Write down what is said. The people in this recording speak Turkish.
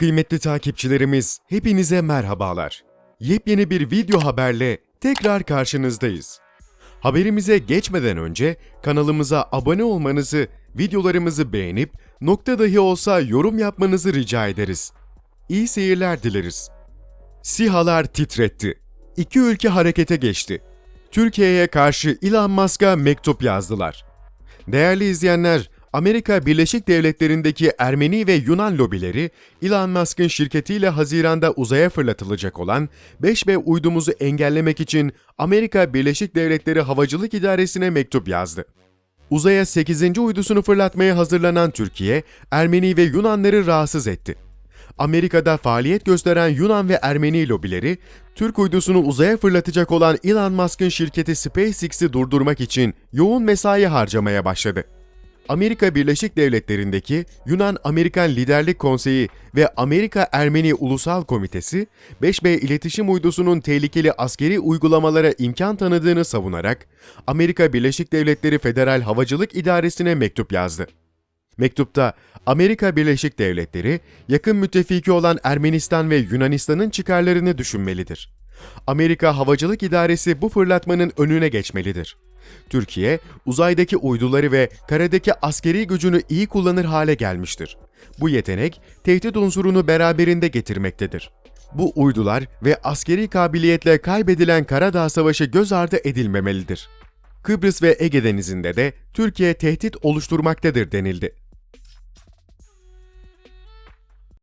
Kıymetli takipçilerimiz, hepinize merhabalar. Yepyeni bir video haberle tekrar karşınızdayız. Haberimize geçmeden önce kanalımıza abone olmanızı, videolarımızı beğenip nokta dahi olsa yorum yapmanızı rica ederiz. İyi seyirler dileriz. SİHA'lar titretti. İki ülke harekete geçti. Türkiye'ye karşı Elon Musk'a mektup yazdılar. Değerli izleyenler, Amerika Birleşik Devletleri'ndeki Ermeni ve Yunan lobileri, Elon Musk'ın şirketiyle Haziran'da uzaya fırlatılacak olan 5B uydumuzu engellemek için Amerika Birleşik Devletleri Havacılık İdaresi'ne mektup yazdı. Uzaya 8. uydusunu fırlatmaya hazırlanan Türkiye, Ermeni ve Yunanları rahatsız etti. Amerika'da faaliyet gösteren Yunan ve Ermeni lobileri, Türk uydusunu uzaya fırlatacak olan Elon Musk'ın şirketi SpaceX'i durdurmak için yoğun mesai harcamaya başladı. Amerika Birleşik Devletleri'ndeki Yunan-Amerikan Liderlik Konseyi ve Amerika-Ermeni Ulusal Komitesi, 5B iletişim uydusunun tehlikeli askeri uygulamalara imkan tanıdığını savunarak, Amerika Birleşik Devletleri Federal Havacılık İdaresi'ne mektup yazdı. Mektupta Amerika Birleşik Devletleri, yakın müttefiki olan Ermenistan ve Yunanistan'ın çıkarlarını düşünmelidir. Amerika Havacılık İdaresi bu fırlatmanın önüne geçmelidir. Türkiye, uzaydaki uyduları ve karadaki askeri gücünü iyi kullanır hale gelmiştir. Bu yetenek, tehdit unsurunu beraberinde getirmektedir. Bu uydular ve askeri kabiliyetle kaybedilen Karadağ Savaşı göz ardı edilmemelidir. Kıbrıs ve Ege Denizi'nde de Türkiye tehdit oluşturmaktadır denildi.